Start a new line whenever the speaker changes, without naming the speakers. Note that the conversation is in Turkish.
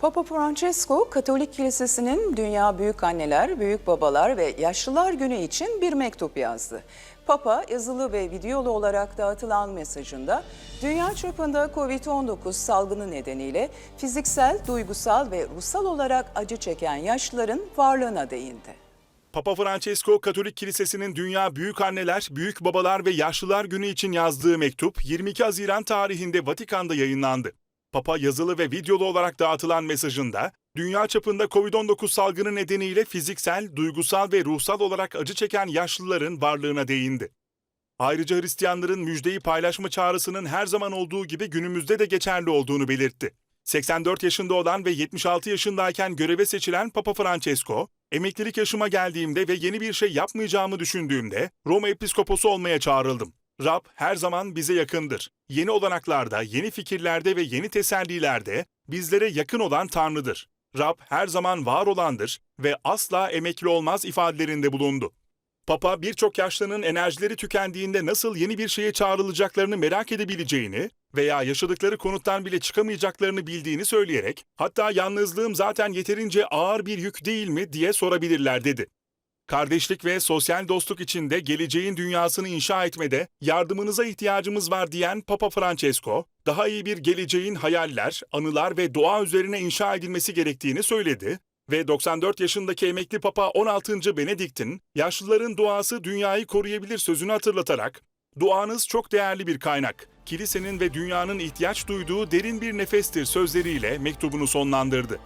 Papa Francesco, Katolik Kilisesi'nin Dünya Büyük Anneler, Büyük Babalar ve Yaşlılar Günü için bir mektup yazdı. Papa, yazılı ve videolu olarak dağıtılan mesajında, dünya çapında Covid-19 salgını nedeniyle fiziksel, duygusal ve ruhsal olarak acı çeken yaşlıların varlığına değindi.
Papa Francesco Katolik Kilisesi'nin Dünya Büyük Anneler, Büyük Babalar ve Yaşlılar Günü için yazdığı mektup 22 Haziran tarihinde Vatikan'da yayınlandı. Papa yazılı ve videolu olarak dağıtılan mesajında, dünya çapında COVID-19 salgını nedeniyle fiziksel, duygusal ve ruhsal olarak acı çeken yaşlıların varlığına değindi. Ayrıca Hristiyanların müjdeyi paylaşma çağrısının her zaman olduğu gibi günümüzde de geçerli olduğunu belirtti. 84 yaşında olan ve 76 yaşındayken göreve seçilen Papa Francesco, emeklilik yaşıma geldiğimde ve yeni bir şey yapmayacağımı düşündüğümde Roma Episkoposu olmaya çağrıldım. Rab her zaman bize yakındır. Yeni olanaklarda, yeni fikirlerde ve yeni tesellilerde bizlere yakın olan Tanrı'dır. Rab her zaman var olandır ve asla emekli olmaz ifadelerinde bulundu. Papa birçok yaşlının enerjileri tükendiğinde nasıl yeni bir şeye çağrılacaklarını merak edebileceğini veya yaşadıkları konuttan bile çıkamayacaklarını bildiğini söyleyerek hatta yalnızlığım zaten yeterince ağır bir yük değil mi diye sorabilirler dedi. Kardeşlik ve sosyal dostluk içinde geleceğin dünyasını inşa etmede yardımınıza ihtiyacımız var diyen Papa Francesco, daha iyi bir geleceğin hayaller, anılar ve doğa üzerine inşa edilmesi gerektiğini söyledi ve 94 yaşındaki emekli Papa 16. Benedikt'in yaşlıların duası dünyayı koruyabilir sözünü hatırlatarak Duanız çok değerli bir kaynak. Kilisenin ve dünyanın ihtiyaç duyduğu derin bir nefestir sözleriyle mektubunu sonlandırdı.